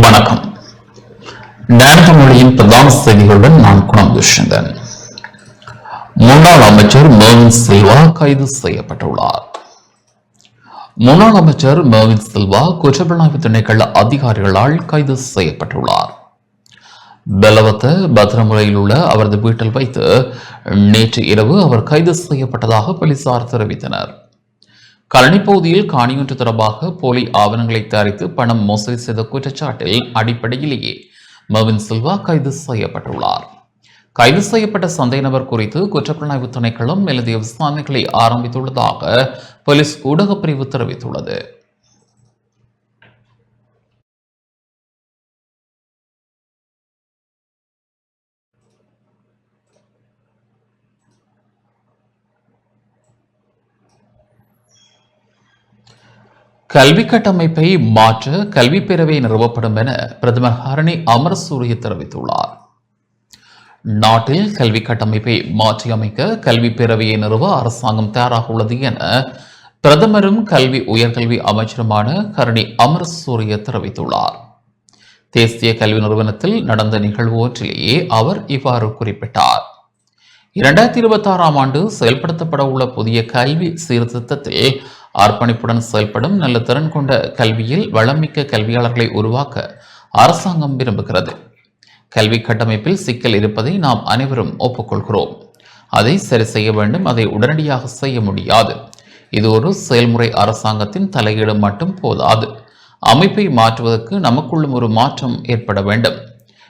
வணக்கம். நேரத்த மொழியின் பிரதான செய்திகளுடன் நான் குணம் துஷ்யந்தன் முன்னாள் அமைச்சர் மோகன் செல்வா கைது செய்யப்பட்டுள்ளார். முன்னாள் அமைச்சர் மோகன் செல்வா குற்றப்புலனாய்வு திணைக்கள அதிகாரிகளால் கைது செய்யப்பட்டுள்ளார். பெலவத்த பத்திரமுறையில் உள்ள அவரது வீட்டில் வைத்து நேற்று இரவு அவர் கைது செய்யப்பட்டதாக போலீசார் தெரிவித்தனர். கழனி பகுதியில் காணியொன்று தொடர்பாக போலி ஆவணங்களை தயாரித்து பணம் மோசடி செய்த குற்றச்சாட்டில் அடிப்படையிலேயே மவின் சில்வா கைது செய்யப்பட்டுள்ளார். கைது செய்யப்பட்ட சந்தேக நபர் குறித்து குற்றப்புலனாய்வு திணைக்களம் மேலதிக விசாரணைகளை ஆரம்பித்துள்ளதாக போலீஸ் ஊடகப் பிரிவு தெரிவித்துள்ளது. கல்வி கட்டமைப்பை மாற்ற கல்வி பேரவை நிறுவப்படும் என பிரதமர் ஹரணி அமரசூரிய தெரிவித்துள்ளார். நாட்டில் கல்வி கட்டமைப்பை மாற்றியமைக்க கல்வி பேரவையை நிறுவ அரசாங்கம் தயாராக உள்ளது என பிரதமரும் கல்வி உயர்கல்வி அமைச்சருமான கரணி அமரசூரிய தெரிவித்துள்ளார். தேசிய கல்வி நிறுவனத்தில் நடந்த நிகழ்வு ஒன்றிலேயே அவர் இவ்வாறு குறிப்பிட்டார். இரண்டாயிரத்தி இருபத்தி ஆறாம் ஆண்டு செயல்படுத்தப்பட உள்ள புதிய கல்வி சீர்திருத்தத்தில் அர்ப்பணிப்புடன் செயல்படும் நல்ல திறன் கொண்ட கல்வியில் வளமிக்க கல்வியாளர்களை உருவாக்க அரசாங்கம் விரும்புகிறது. கல்வி கட்டமைப்பில் சிக்கல் இருப்பதை நாம் அனைவரும் ஒப்புக்கொள்கிறோம். அதை சரி செய்ய வேண்டும் அதை உடனடியாக செய்ய முடியாது. இது ஒரு செயல்முறை அரசாங்கத்தின் தலையீடு மட்டும் போதாது. அமைப்பை மாற்றுவதற்கு நமக்குள்ளும் ஒரு மாற்றம் ஏற்பட வேண்டும்.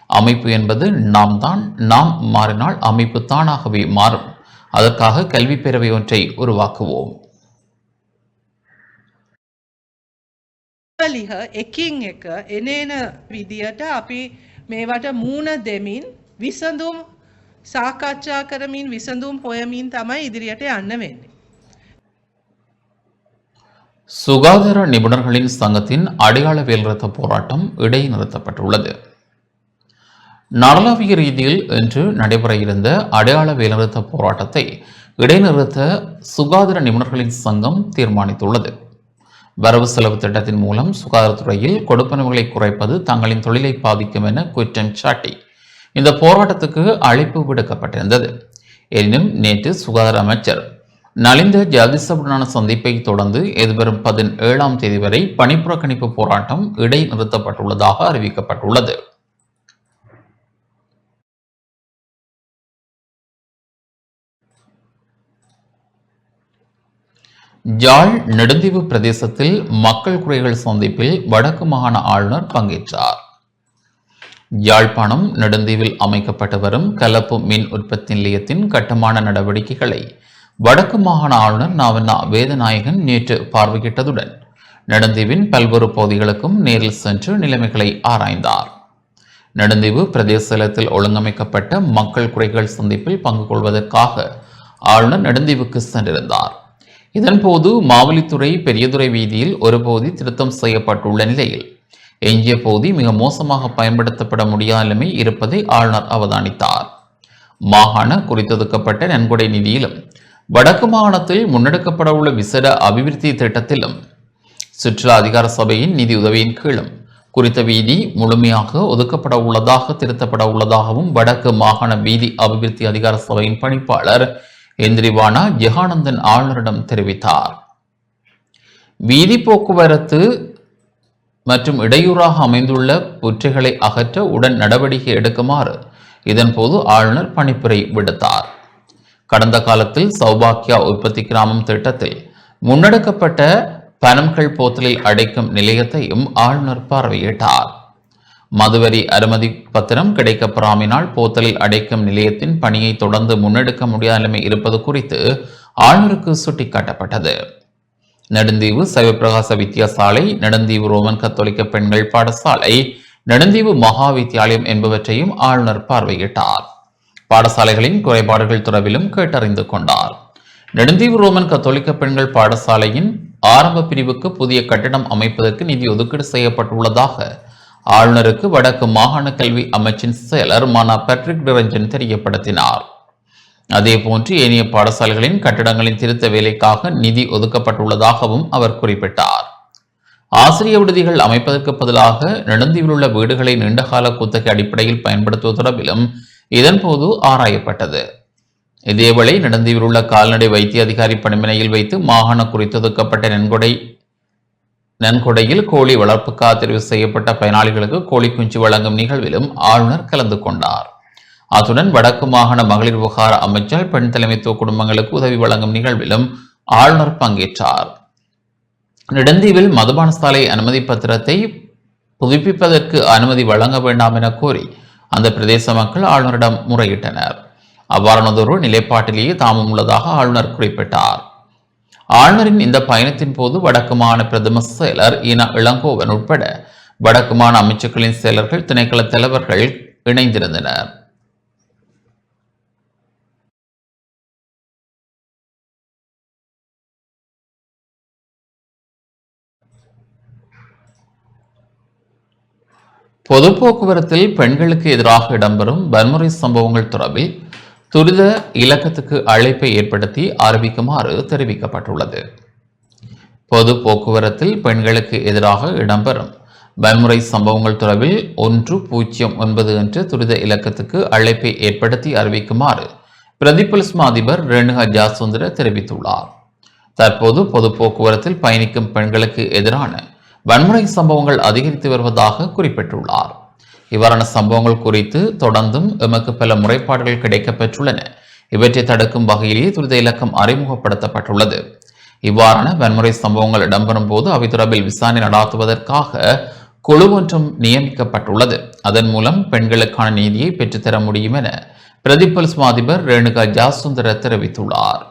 அமைப்பு என்பது நாம் தான் நாம் மாறினால் அமைப்பு தானாகவே மாறும் அதற்காக கல்வி பேரவை ஒன்றை உருவாக்குவோம் ලිහ එකින් එක එනේන විදියට අපි මේවට මූුණ දෙමින් විසඳුම් සාකච්ඡා කරමින් විසඳුම් හොයමින් තමයි ඉදිරියට යන්න වෙන්නේ. சுகாதார நிபுணர்களின் சங்கத்தின் அடையாள வேலைநிறுத்த போராட்டம் இடைநிறுத்தப்பட்டுள்ளது நாடளாவிய ரீதியில் இன்று நடைபெற இருந்த அடையாள வேலைநிறுத்த போராட்டத்தை இடைநிறுத்த சுகாதார நிபுணர்களின் சங்கம் தீர்மானித்துள்ளது. வரவு செலவு திட்டத்தின் மூலம் சுகாதாரத்துறையில் கொடுப்பனவுகளை குறைப்பது தங்களின் தொழிலை பாதிக்கும் என குற்றம் சாட்டி இந்த போராட்டத்துக்கு அழைப்பு விடுக்கப்பட்டிருந்தது. எனினும் நேற்று சுகாதார அமைச்சர் நலிந்த ஜாதிசபுடனான சந்திப்பை தொடர்ந்து எதிர்வரும் பதினேழாம் தேதி வரை பணிப்புறக்கணிப்பு போராட்டம் இடைநிறுத்தப்பட்டுள்ளதாக அறிவிக்கப்பட்டுள்ளது. யாழ் நெடுந்தீவு பிரதேசத்தில் மக்கள் குறைகள் சந்திப்பில் வடக்கு மாகாண ஆளுநர் பங்கேற்றார். யாழ்ப்பாணம் நெடுந்தீவில் அமைக்கப்பட்டு வரும் கலப்பு மின் உற்பத்தி நிலையத்தின் கட்டுமான நடவடிக்கைகளை வடக்கு மாகாண ஆளுநர் நாவண்ணா வேதநாயகன் நேற்று பார்வையிட்டதுடன் நெடுந்தீவின் பல்வேறு பகுதிகளுக்கும் நேரில் சென்று நிலைமைகளை ஆராய்ந்தார். நெடுந்தீவு பிரதேச ஒழுங்கமைக்கப்பட்ட மக்கள் குறைகள் சந்திப்பில் பங்கு கொள்வதற்காக ஆளுநர் நெடுந்தீவுக்கு சென்றிருந்தார். இதன்போது மாவலித்துறை பெரியதுறை வீதியில் ஒரு பகுதி திருத்தம் செய்யப்பட்டுள்ள நிலையில் எஞ்சிய பகுதி மிக மோசமாக பயன்படுத்தப்பட முடியாமலுமே இருப்பதை ஆளுநர் அவதானித்தார். மாகாண குறித்தொதுக்கப்பட்ட நன்கொடை நிதியிலும் வடக்கு மாகாணத்தில் முன்னெடுக்கப்பட உள்ள விசேட அபிவிருத்தி திட்டத்திலும் சுற்றுலா அதிகார சபையின் நிதி உதவியின் கீழும் குறித்த வீதி முழுமையாக ஒதுக்கப்பட உள்ளதாக திருத்தப்பட உள்ளதாகவும் வடக்கு மாகாண வீதி அபிவிருத்தி அதிகார சபையின் பணிப்பாளர் எந்திரிவானா? ஜெகானந்தன் ஆளுநரிடம் தெரிவித்தார். வீதி போக்குவரத்து மற்றும் இடையூறாக அமைந்துள்ள புற்றைகளை அகற்ற உடன் நடவடிக்கை எடுக்குமாறு இதன்போது ஆளுநர் பணிப்புரை விடுத்தார். கடந்த காலத்தில் சௌபாக்கியா உற்பத்தி கிராமம் திட்டத்தில் முன்னெடுக்கப்பட்ட பனம்கள் போத்தலில் அடைக்கும் நிலையத்தையும் ஆளுநர் பார்வையிட்டார். மதுவரி அனுமதி பத்திரம் கிடைக்கப்பெறாமினால் போத்தலில் அடைக்கும் நிலையத்தின் பணியை தொடர்ந்து முன்னெடுக்க முடியாத நிலைமை இருப்பது குறித்து ஆளுநருக்கு சுட்டிக்காட்டப்பட்டது. நெடுந்தீவு சைவப்பிரகாச வித்தியாசாலை நெடுந்தீவு ரோமன் கத்தோலிக்க பெண்கள் பாடசாலை நெடுந்தீவு மகா வித்தியாலயம் என்பவற்றையும் ஆளுநர் பார்வையிட்டார். பாடசாலைகளின் குறைபாடுகள் தொடர்பிலும் கேட்டறிந்து கொண்டார். நெடுந்தீவு ரோமன் கத்தோலிக்க பெண்கள் பாடசாலையின் ஆரம்ப பிரிவுக்கு புதிய கட்டிடம் அமைப்பதற்கு நிதி ஒதுக்கீடு செய்யப்பட்டுள்ளதாக ஆளுநருக்கு வடக்கு மாகாண கல்வி அமைச்சின் செயலர் மானா பேட்ரிக் டிரஞ்சன் தெரியப்படுத்தினார். அதேபோன்று ஏனைய பாடசாலைகளின் கட்டடங்களின் திருத்த வேலைக்காக நிதி ஒதுக்கப்பட்டுள்ளதாகவும் அவர் குறிப்பிட்டார். ஆசிரிய விடுதிகள் அமைப்பதற்கு பதிலாக நெடுந்தீவில் உள்ள வீடுகளை நீண்டகால குத்தகை அடிப்படையில் பயன்படுத்துவது தொடர்பிலும் இதன்போது ஆராயப்பட்டது. இதேவேளை நெடுந்தீவில் உள்ள கால்நடை வைத்திய அதிகாரி பணிமனையில் வைத்து மாகாண குறித்தொதுக்கப்பட்ட நன்கொடை நன்கொடையில் கோழி வளர்ப்புக்காக தெரிவு செய்யப்பட்ட பயனாளிகளுக்கு கோழி குஞ்சு வழங்கும் நிகழ்விலும் ஆளுநர் கலந்து கொண்டார். அத்துடன் வடக்கு மாகாண மகளிர் விவகார அமைச்சர் பெண் தலைமைத்துவ குடும்பங்களுக்கு உதவி வழங்கும் நிகழ்விலும் ஆளுநர் பங்கேற்றார். நெடுந்தீவில் மதுபான சாலை அனுமதி பத்திரத்தை புதுப்பிப்பதற்கு அனுமதி வழங்க வேண்டாம் என கோரி அந்த பிரதேச மக்கள் ஆளுநரிடம் முறையிட்டனர். அவ்வாறானதொரு நிலைப்பாட்டிலேயே தாமும் உள்ளதாக ஆளுநர் குறிப்பிட்டார். ஆளுநரின் இந்த பயணத்தின் போது வடக்குமான பிரதம செயலர் இன இளங்கோவன் உட்பட வடக்குமான அமைச்சர்களின் அமைச்சுக்களின் செயலர்கள் திணைக்கள தலைவர்கள் இணைந்திருந்தனர். பொது போக்குவரத்தில் பெண்களுக்கு எதிராக இடம்பெறும் வன்முறை சம்பவங்கள் தொடர்பில் துரித இலக்கத்துக்கு அழைப்பை ஏற்படுத்தி அறிவிக்குமாறு தெரிவிக்கப்பட்டுள்ளது. பொது போக்குவரத்தில் பெண்களுக்கு எதிராக இடம்பெறும் வன்முறை சம்பவங்கள் தொடர்பில் ஒன்று பூஜ்ஜியம் ஒன்பது என்று துரித இலக்கத்துக்கு அழைப்பை ஏற்படுத்தி அறிவிக்குமாறு பிரதி அதிபர் ரேணுகா ஜாசுந்தர தெரிவித்துள்ளார். தற்போது பொது போக்குவரத்தில் பயணிக்கும் பெண்களுக்கு எதிரான வன்முறை சம்பவங்கள் அதிகரித்து வருவதாக குறிப்பிட்டுள்ளார். இவ்வாறான சம்பவங்கள் குறித்து தொடர்ந்தும் எமக்கு பல முறைப்பாடுகள் கிடைக்கப்பெற்றுள்ளன இவற்றை தடுக்கும் வகையிலேயே துரித இலக்கம் அறிமுகப்படுத்தப்பட்டுள்ளது. இவ்வாறான வன்முறை சம்பவங்கள் இடம்பெறும் போது அவை தொடர்பில் விசாரணை நடாத்துவதற்காக குழு ஒன்றும் நியமிக்கப்பட்டுள்ளது. அதன் மூலம் பெண்களுக்கான நீதியை பெற்றுத்தர முடியும் என பிரதி அதிபர் ரேணுகா ஜாசுந்தர தெரிவித்துள்ளார்.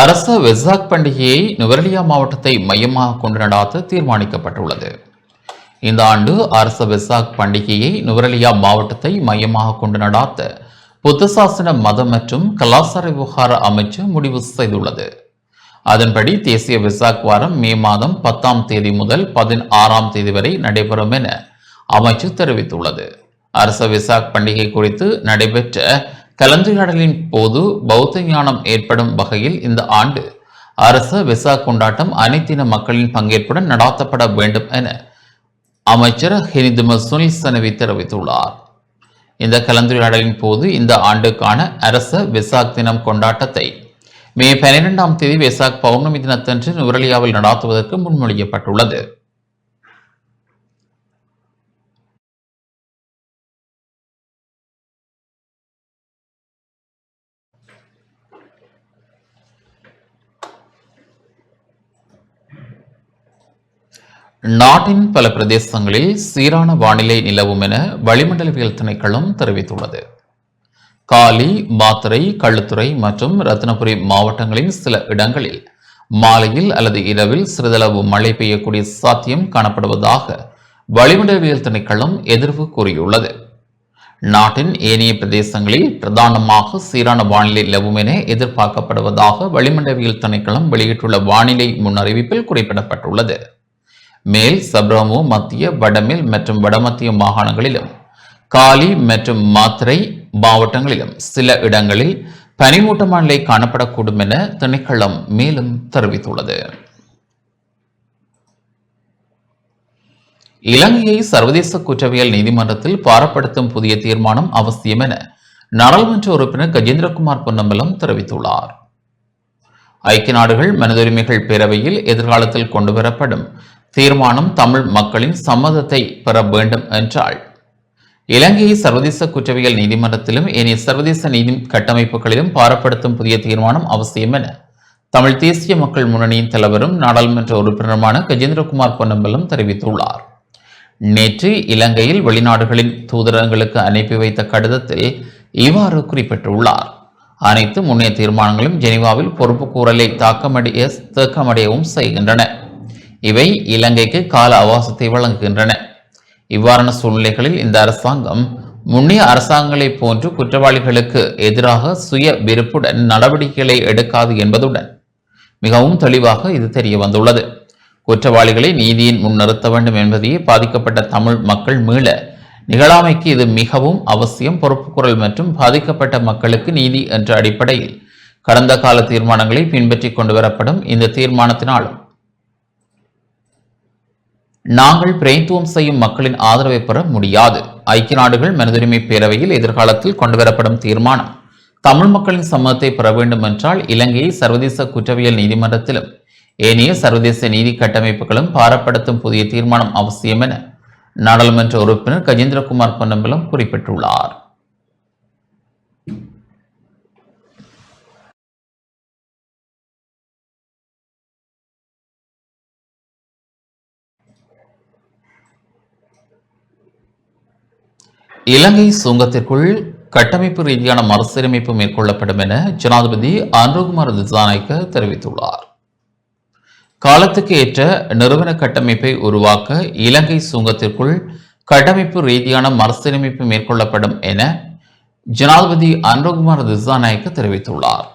அரச வெசாக் பண்டிகையை நுவரெலியா மாவட்டத்தை மையமாக கொண்டு நடாத்த தீர்மானிக்கப்பட்டுள்ளது. இந்த ஆண்டு அரச வெசாக் பண்டிகையை நுவரெலியா மாவட்டத்தை மையமாக கொண்டு நடாத்த புத்தசாசன மதம் மற்றும் கலாச்சார விவகார அமைச்சு முடிவு செய்துள்ளது. அதன்படி தேசிய வெசாக் வாரம் மே மாதம் பத்தாம் தேதி முதல் பதினாறாம் தேதி வரை நடைபெறும் என அமைச்சு தெரிவித்துள்ளது. அரச வெசாக் பண்டிகை குறித்து நடைபெற்ற கலந்துரையாடலின் போது பௌத்த ஞானம் ஏற்படும் வகையில் இந்த ஆண்டு அரச வெசாக் கொண்டாட்டம் அனைத்தின மக்களின் பங்கேற்புடன் நடாத்தப்பட வேண்டும் என அமைச்சர் ஹினிதும சுனில் சனவி தெரிவித்துள்ளார். இந்த கலந்துரையாடலின் போது இந்த ஆண்டுக்கான அரச வெசாக் தினம் கொண்டாட்டத்தை மே பனிரெண்டாம் தேதி வெசாக் பௌர்ணமி தினத்தன்று நுவரலியாவில் நடாத்துவதற்கு முன்மொழியப்பட்டுள்ளது. நாட்டின் பல பிரதேசங்களில் சீரான வானிலை நிலவும் என வளிமண்டலவியல் திணைக்களம் தெரிவித்துள்ளது. காலி மாத்திரை கள்ளுத்துறை மற்றும் ரத்னபுரி மாவட்டங்களின் சில இடங்களில் மாலையில் அல்லது இரவில் சிறிதளவு மழை பெய்யக்கூடிய சாத்தியம் காணப்படுவதாக வளிமண்டலவியல் திணைக்களம் எதிர்வு கூறியுள்ளது. நாட்டின் ஏனைய பிரதேசங்களில் பிரதானமாக சீரான வானிலை நிலவும் என எதிர்பார்க்கப்படுவதாக வளிமண்டலவியல் திணைக்களம் வெளியிட்டுள்ள வானிலை முன்னறிவிப்பில் குறிப்பிடப்பட்டுள்ளது. மேல் சப்ரமு மத்திய வடமேல் மற்றும் வடமத்திய மாகாணங்களிலும் காலி மற்றும் மாத்திரை மாவட்டங்களிலும் சில இடங்களில் பனிமூட்டமான நிலை காணப்படக்கூடும் என திணைக்களம் மேலும் தெரிவித்துள்ளது. இலங்கையை சர்வதேச குற்றவியல் நீதிமன்றத்தில் பாரப்படுத்தும் புதிய தீர்மானம் அவசியம் என நாடாளுமன்ற உறுப்பினர் கஜேந்திரகுமார் பொன்னம்பலம் தெரிவித்துள்ளார். ஐக்கிய நாடுகள் மனிதுரிமைகள் பேரவையில் எதிர்காலத்தில் கொண்டுவரப்படும் தீர்மானம் தமிழ் மக்களின் சம்மதத்தை பெற வேண்டும் என்றால் இலங்கையை சர்வதேச குற்றவியல் நீதிமன்றத்திலும் ஏனைய சர்வதேச நீதி கட்டமைப்புகளிலும் பாரப்படுத்தும் புதிய தீர்மானம் அவசியம் என தமிழ் தேசிய மக்கள் முன்னணியின் தலைவரும் நாடாளுமன்ற உறுப்பினருமான கஜேந்திரகுமார் பொன்னம்பலம் தெரிவித்துள்ளார். நேற்று இலங்கையில் வெளிநாடுகளின் தூதரகங்களுக்கு அனுப்பி வைத்த கடிதத்தில் இவ்வாறு குறிப்பிட்டுள்ளார். அனைத்து முன்னைய தீர்மானங்களும் ஜெனீவாவில் பொறுப்பு கூறலை தாக்கமடைய தேக்கமடையவும் செய்கின்றன. இவை இலங்கைக்கு கால அவகாசத்தை வழங்குகின்றன. இவ்வாறான சூழ்நிலைகளில் இந்த அரசாங்கம் முன்னைய அரசாங்கங்களைப் போன்று குற்றவாளிகளுக்கு எதிராக சுய விருப்புடன் நடவடிக்கைகளை எடுக்காது என்பதுடன் மிகவும் தெளிவாக இது தெரிய வந்துள்ளது. குற்றவாளிகளை நீதியின் முன்னிறுத்த வேண்டும் என்பதையே பாதிக்கப்பட்ட தமிழ் மக்கள் மீள நிகழாமைக்கு இது மிகவும் அவசியம் பொறுப்புக்குரல் மற்றும் பாதிக்கப்பட்ட மக்களுக்கு நீதி என்ற அடிப்படையில் கடந்த கால தீர்மானங்களை பின்பற்றி கொண்டு வரப்படும் இந்த தீர்மானத்தினாலும் நாங்கள் பிரயத்துவம் செய்யும் மக்களின் ஆதரவை பெற முடியாது. ஐக்கிய நாடுகள் மனிதுரிமை பேரவையில் எதிர்காலத்தில் கொண்டுவரப்படும் தீர்மானம் தமிழ் மக்களின் சம்மதத்தை பெற வேண்டும் என்றால் இலங்கையை சர்வதேச குற்றவியல் நீதிமன்றத்திலும் ஏனைய சர்வதேச நீதி கட்டமைப்புகளும் பாரப்படுத்தும் புதிய தீர்மானம் அவசியம் என நாடாளுமன்ற உறுப்பினர் கஜேந்திரகுமார் பொன்னம்பலம் குறிப்பிட்டுள்ளார். இலங்கை சுங்கத்திற்குள் கட்டமைப்பு ரீதியான மறுசீரமைப்பு மேற்கொள்ளப்படும் என ஜனாதிபதி அனுகுமார் திசாநாயக்க தெரிவித்துள்ளார். காலத்துக்கு ஏற்ற நிறுவன கட்டமைப்பை உருவாக்க இலங்கை சுங்கத்திற்குள் கட்டமைப்பு ரீதியான மறுசீரமைப்பு மேற்கொள்ளப்படும் என ஜனாதிபதி அனுகுமார் திசாநாயக்க தெரிவித்துள்ளார்.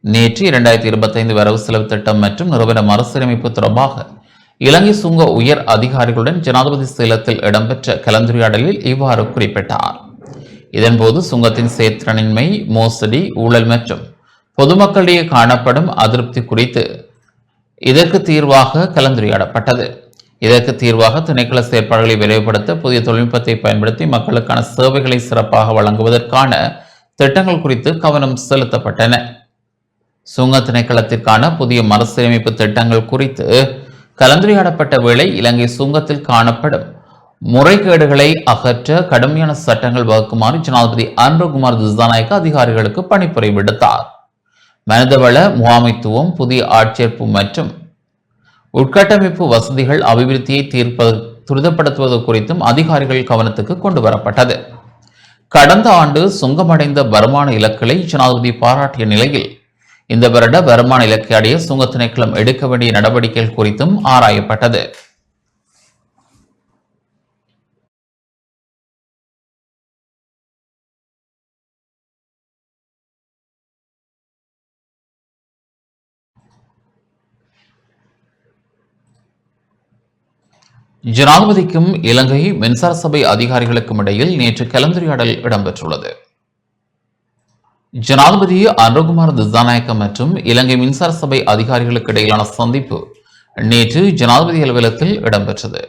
நேற்று இரண்டாயிரத்தி இருபத்தைந்து வரவு செலவு திட்டம் மற்றும் நிறுவன மறுசீரமைப்பு தொடர்பாக இலங்கை சுங்க உயர் அதிகாரிகளுடன் ஜனாதிபதி சேலத்தில் இடம்பெற்ற கலந்துரையாடலில் இவ்வாறு குறிப்பிட்டார். இதன்போது சுங்கத்தின் செயற்திறனின்மை மோசடி ஊழல் மற்றும் பொதுமக்களிடையே காணப்படும் அதிருப்தி குறித்து இதற்கு தீர்வாக கலந்துரையாடப்பட்டது. இதற்கு தீர்வாக திணைக்கள செயற்பாடுகளை விரைவுபடுத்த புதிய தொழில்நுட்பத்தை பயன்படுத்தி மக்களுக்கான சேவைகளை சிறப்பாக வழங்குவதற்கான திட்டங்கள் குறித்து கவனம் செலுத்தப்பட்டன. சுங்க திணைக்களத்திற்கான புதிய மறுசீரமைப்பு திட்டங்கள் குறித்து கலந்துரையாடப்பட்ட வேளை இலங்கை சுங்கத்தில் காணப்படும் முறைகேடுகளை அகற்ற கடுமையான சட்டங்கள் வகுக்குமாறு ஜனாதிபதி அன்புகுமார் திசாநாயக்க அதிகாரிகளுக்கு பணிப்புரை விடுத்தார். மனிதவள முகாமைத்துவம் புதிய ஆட்சேர்ப்பு மற்றும் உட்கட்டமைப்பு வசதிகள் அபிவிருத்தியை தீர்ப்பது துரிதப்படுத்துவது குறித்தும் அதிகாரிகள் கவனத்துக்கு கொண்டு வரப்பட்டது கடந்த ஆண்டு சுங்கமடைந்த வருமான இலக்குகளை ஜனாதிபதி பாராட்டிய நிலையில் இந்த வருட வருமான இலக்கை அடைய சுங்க திணைக்களம் எடுக்க வேண்டிய நடவடிக்கைகள் குறித்தும் ஆராயப்பட்டது. ஜனாதிபதிக்கும் இலங்கை மின்சார சபை அதிகாரிகளுக்கும் இடையில் நேற்று கலந்துரையாடல் இடம்பெற்றுள்ளது. ஜனாதிபதி அனுகுமார் திசாநாயக்க மற்றும் இலங்கை மின்சார சபை அதிகாரிகளுக்கு இடையிலான சந்திப்பு நேற்று ஜனாதிபதி அலுவலகத்தில் இடம்பெற்றது.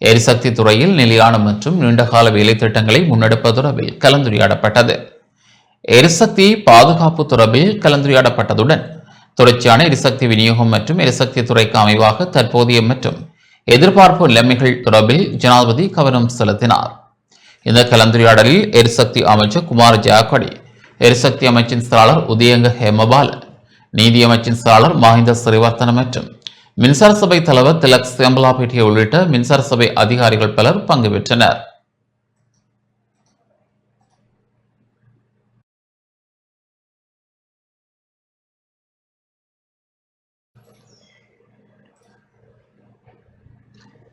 எரிசக்தி துறையில் நிலையான மற்றும் நீண்டகால வேலை திட்டங்களை முன்னெடுப்பது தொடர்பில் கலந்துரையாடப்பட்டது. எரிசக்தி பாதுகாப்பு தொடர்பில் கலந்துரையாடப்பட்டதுடன் தொடர்ச்சியான எரிசக்தி விநியோகம் மற்றும் எரிசக்தி துறைக்கு அமைவாக தற்போதைய மற்றும் எதிர்பார்ப்பு நிலைமைகள் தொடர்பில் ஜனாதிபதி கவனம் செலுத்தினார். இந்த கலந்துரையாடலில் எரிசக்தி அமைச்சர் குமார் ஜாக்கடி எரிசக்தி அமைச்சின் செயலாளர் உதயங்க ஹேமபால நீதி அமைச்சின் செயலாளர் மஹிந்த ஸ்ரீவர்த்தன மற்றும் மின்சார சபை தலைவர் திலக் சேம்பலாபேட்டியை உள்ளிட்ட மின்சார சபை அதிகாரிகள் பலர் பங்கு பெற்றனர்.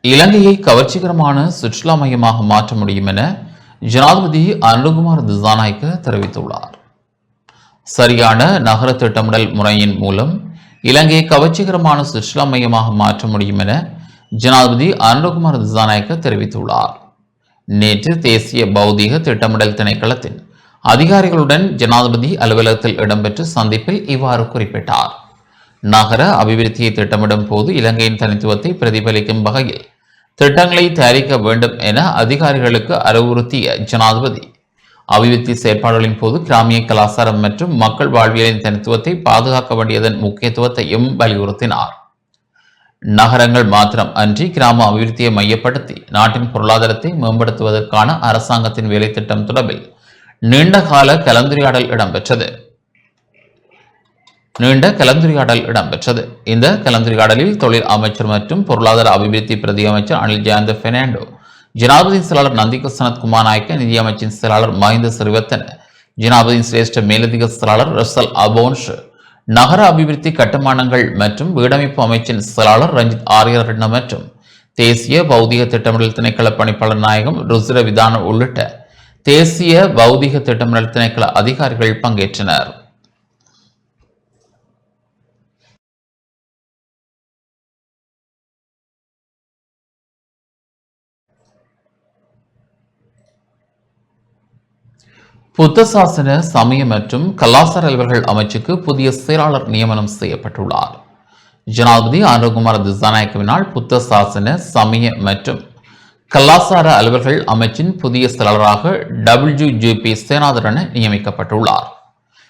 இலங்கையை கவர்ச்சிகரமான சுற்றுலா மையமாக மாற்ற முடியும் என ஜனாதிபதி அனுகுமார் திசாநாயக்க தெரிவித்துள்ளார். சரியான நகர திட்டமிடல் முறையின் மூலம் இலங்கையை கவர்ச்சிகரமான சுற்றுலா மையமாக மாற்ற முடியும் என ஜனாதிபதி அருண்குமார் திசாநாயக்க தெரிவித்துள்ளார். நேற்று தேசிய பௌதீக திட்டமிடல் திணைக்களத்தின் அதிகாரிகளுடன் ஜனாதிபதி அலுவலகத்தில் இடம்பெற்ற சந்திப்பில் இவ்வாறு குறிப்பிட்டார். நகர அபிவிருத்தியை திட்டமிடும் போது இலங்கையின் தனித்துவத்தை பிரதிபலிக்கும் வகையில் திட்டங்களை தயாரிக்க வேண்டும் என அதிகாரிகளுக்கு அறிவுறுத்திய ஜனாதிபதி அபிவிருத்தி செயற்பாடுகளின் போது கிராமிய கலாச்சாரம் மற்றும் மக்கள் வாழ்வியலின் தனித்துவத்தை பாதுகாக்க வேண்டியதன் முக்கியத்துவத்தையும் வலியுறுத்தினார். நகரங்கள் மாத்திரம் அன்றி கிராம அபிவிருத்தியை மையப்படுத்தி நாட்டின் பொருளாதாரத்தை மேம்படுத்துவதற்கான அரசாங்கத்தின் வேலைத்திட்டம் தொடர்பில் நீண்டகால கலந்துரையாடல் இடம்பெற்றது. நீண்ட கலந்துரையாடல் இடம்பெற்றது. இந்த கலந்துரையாடலில் தொழில் அமைச்சர் மற்றும் பொருளாதார அபிவிருத்தி பிரதி அமைச்சர் அனில் ஜெயந்த பெர்னாண்டோ ஜனாதிபதியின் செயலாளர் நந்திக சனத் குமார் நாயக்க நிதியமைச்சின் செயலாளர் மஹிந்த சிறிவர்த்தன ஜனாதிபதியின் சிரேஷ்ட மேலதிக செயலாளர் ரசல் அபோன்ஷ் நகர அபிவிருத்தி கட்டுமானங்கள் மற்றும் வீடமைப்பு அமைச்சின் செயலாளர் ரஞ்சித் ஆரியரட்ன மற்றும் தேசிய பௌதிக திட்டமிடல் திணைக்கள பணிப்பாளர் நாயகம் ருசிர விதான உள்ளிட்ட தேசிய பௌதிக திட்டமிடல் திணைக்கள அதிகாரிகள் பங்கேற்றனர். புத்த சாசன சமய மற்றும் கலாசார அலுவல்கள் அமைச்சுக்கு புதிய செயலாளர் நியமனம் செய்யப்பட்டுள்ளார். ஜனாதிபதி அனுகுமார் திசாநாயக்கவினால் புத்த சாசன சமய மற்றும் கலாசார அலுவல்கள் அமைச்சின் புதிய செயலாளராக டபிள்யூ ஜிபி சேனாதரன் நியமிக்கப்பட்டுள்ளார்.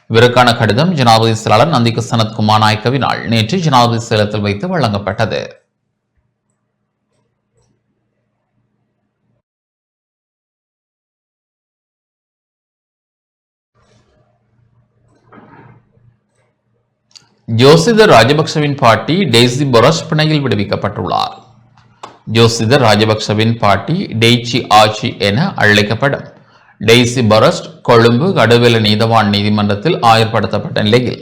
இவருக்கான கடிதம் ஜனாதிபதி செயலாளர் நந்திக சனத்குமார் நாயக்கவினால் நேற்று ஜனாதிபதி சேலத்தில் வைத்து வழங்கப்பட்டது. ஜோசித ராஜபக்சவின் பாட்டி டெய்சி பொரஸ் பிணையில் விடுவிக்கப்பட்டுள்ளார். ஜோசிதர் ராஜபக்சவின் பாட்டி டெய்ச்சி ஆச்சி என அழைக்கப்படும். டெய்சி பரஸ்ட் கொழும்பு கடுவெல நீதவான் நீதிமன்றத்தில் ஆயர்படுத்தப்பட்ட நிலையில்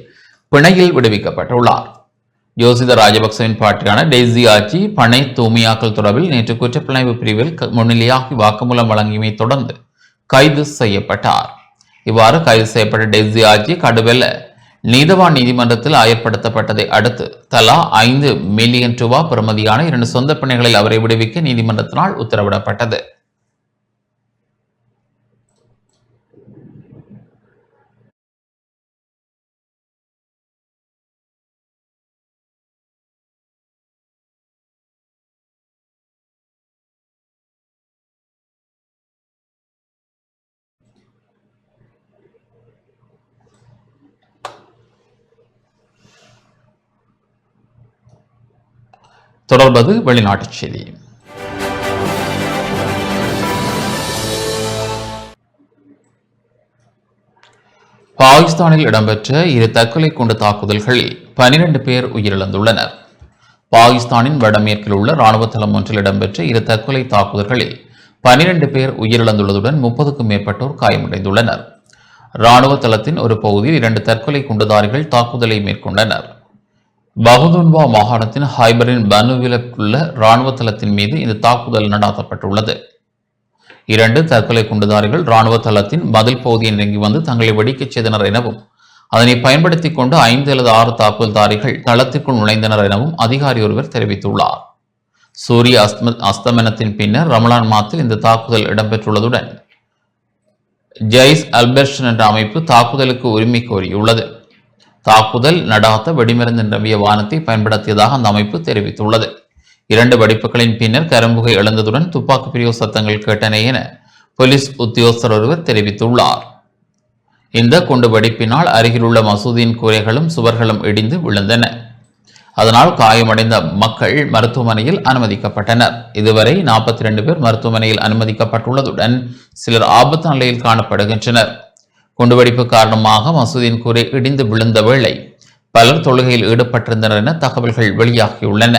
பிணையில் விடுவிக்கப்பட்டுள்ளார். யோசித ராஜபக்சவின் பாட்டியான டெய்சி ஆச்சி பனை தூய்மையாக்கல் தொடர்பில் நேற்று குற்றப்பிணைவு பிரிவில் முன்னிலையாகி வாக்குமூலம் வழங்கியமை தொடர்ந்து கைது செய்யப்பட்டார். இவ்வாறு கைது செய்யப்பட்ட டெய்சி ஆச்சி கடுவெல நீதவான் நீதிமன்றத்தில் ஆயர்படுத்தப்பட்டதை அடுத்து தலா ஐந்து மில்லியன் ரூபாய் பெறுமதியான இரண்டு சொந்த பிணைகளில் அவரை விடுவிக்க நீதிமன்றத்தினால் உத்தரவிடப்பட்டது. தொடர்பது வெளிநாட்டுச் செய்தி. பாகிஸ்தானில் இடம்பெற்ற இரு தற்கொலை குண்டு தாக்குதல்களில் பனிரெண்டு பேர் உயிரிழந்துள்ளனர். பாகிஸ்தானின் வடமேற்கில் உள்ள ராணுவ தளம் ஒன்றில் இடம்பெற்ற இரு தற்கொலை தாக்குதல்களில் பனிரெண்டு பேர் உயிரிழந்துள்ளதுடன் முப்பதுக்கும் மேற்பட்டோர் காயமடைந்துள்ளனர். ராணுவ தளத்தின் ஒரு பகுதியில் இரண்டு தற்கொலை குண்டுதாரிகள் தாக்குதலை மேற்கொண்டனர். பகுதுன்வா மாகாணத்தின் ஹைபரின் பனுவில இராணுவ ராணுவ தளத்தின் மீது இந்த தாக்குதல் நடாத்தப்பட்டுள்ளது. இரண்டு தற்கொலை குண்டுதாரிகள் இராணுவ தளத்தின் பதில் பகுதியை நெருங்கி வந்து தங்களை வெடிக்கச் செய்தனர் எனவும் அதனை பயன்படுத்திக் கொண்டு ஐந்து அல்லது ஆறு தாக்குதல்தாரிகள் தளத்திற்குள் நுழைந்தனர் எனவும் அதிகாரி ஒருவர் தெரிவித்துள்ளார். சூரிய அஸ்ம அஸ்தமனத்தின் பின்னர் ரமலான் மாதத்தில் இந்த தாக்குதல் இடம்பெற்றுள்ளதுடன் ஜெய்ஸ் அல்பெர்ஷன் என்ற அமைப்பு தாக்குதலுக்கு உரிமை கோரியுள்ளது. தாக்குதல் நடாத்த வெடிமருந்து நிரம்பிய வானத்தை பயன்படுத்தியதாக அந்த அமைப்பு தெரிவித்துள்ளது. இரண்டு வெடிப்புகளின் பின்னர் கரும்புகை எழுந்ததுடன் துப்பாக்கி பிரிவு சத்தங்கள் கேட்டன என போலீஸ் உத்தியோகஸ்தர் ஒருவர் தெரிவித்துள்ளார். இந்த குண்டு வெடிப்பினால் அருகிலுள்ள மசூதியின் கூரைகளும் சுவர்களும் இடிந்து விழுந்தன. அதனால் காயமடைந்த மக்கள் மருத்துவமனையில் அனுமதிக்கப்பட்டனர். இதுவரை நாற்பத்தி ரெண்டு பேர் மருத்துவமனையில் அனுமதிக்கப்பட்டுள்ளதுடன் சிலர் ஆபத்து நிலையில் காணப்படுகின்றனர். குண்டுவெடிப்பு காரணமாக மசூதியின் கூரை இடிந்து விழுந்த வேளை பலர் தொழுகையில் ஈடுபட்டிருந்தனர் என தகவல்கள் வெளியாகியுள்ளன.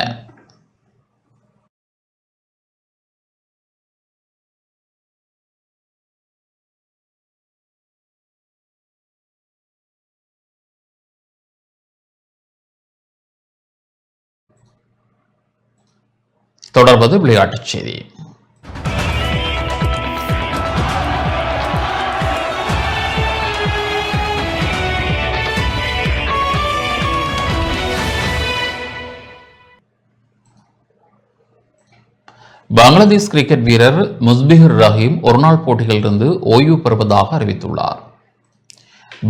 தொடர்வது விளையாட்டுச் செய்தி. பங்களாதேஷ் கிரிக்கெட் வீரர் முஸ்பிஹுர் ரஹீம் ஒருநாள் போட்டிகளிலிருந்து ஓய்வு பெறுவதாக அறிவித்துள்ளார்.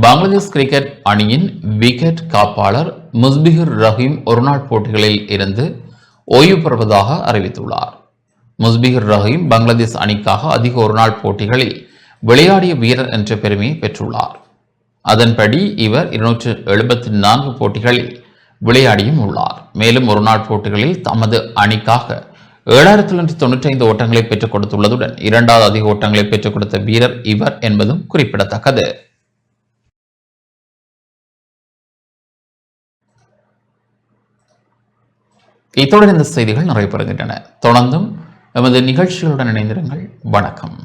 பங்களாதேஷ் கிரிக்கெட் அணியின் விக்கெட் காப்பாளர் முஸ்பிஹுர் ரஹீம் ஒருநாள் போட்டிகளில் இருந்து ஓய்வு பெறுவதாக அறிவித்துள்ளார். முஸ்பிஹுர் ரஹீம் பங்களாதேஷ் அணிக்காக அதிக ஒருநாள் போட்டிகளில் விளையாடிய வீரர் என்ற பெருமையை பெற்றுள்ளார். அதன்படி இவர் இருநூற்று எழுபத்தி நான்கு போட்டிகளில் விளையாடியும் உள்ளார். மேலும் ஒருநாள் போட்டிகளில் தமது அணிக்காக ஏழாயிரத்தி தொண்ணூற்றி தொண்ணூற்றி ஐந்து ஓட்டங்களை பெற்றுக் கொடுத்துள்ளதுடன் இரண்டாவது அதிக ஓட்டங்களை பெற்றுக் கொடுத்த வீரர் இவர் என்பதும் குறிப்பிடத்தக்கது. இத்துடன் இந்த செய்திகள் நிறைவு பெறுகின்றன தொடர்ந்தும் எமது நிகழ்ச்சிகளுடன் இணைந்திருங்கள். வணக்கம்.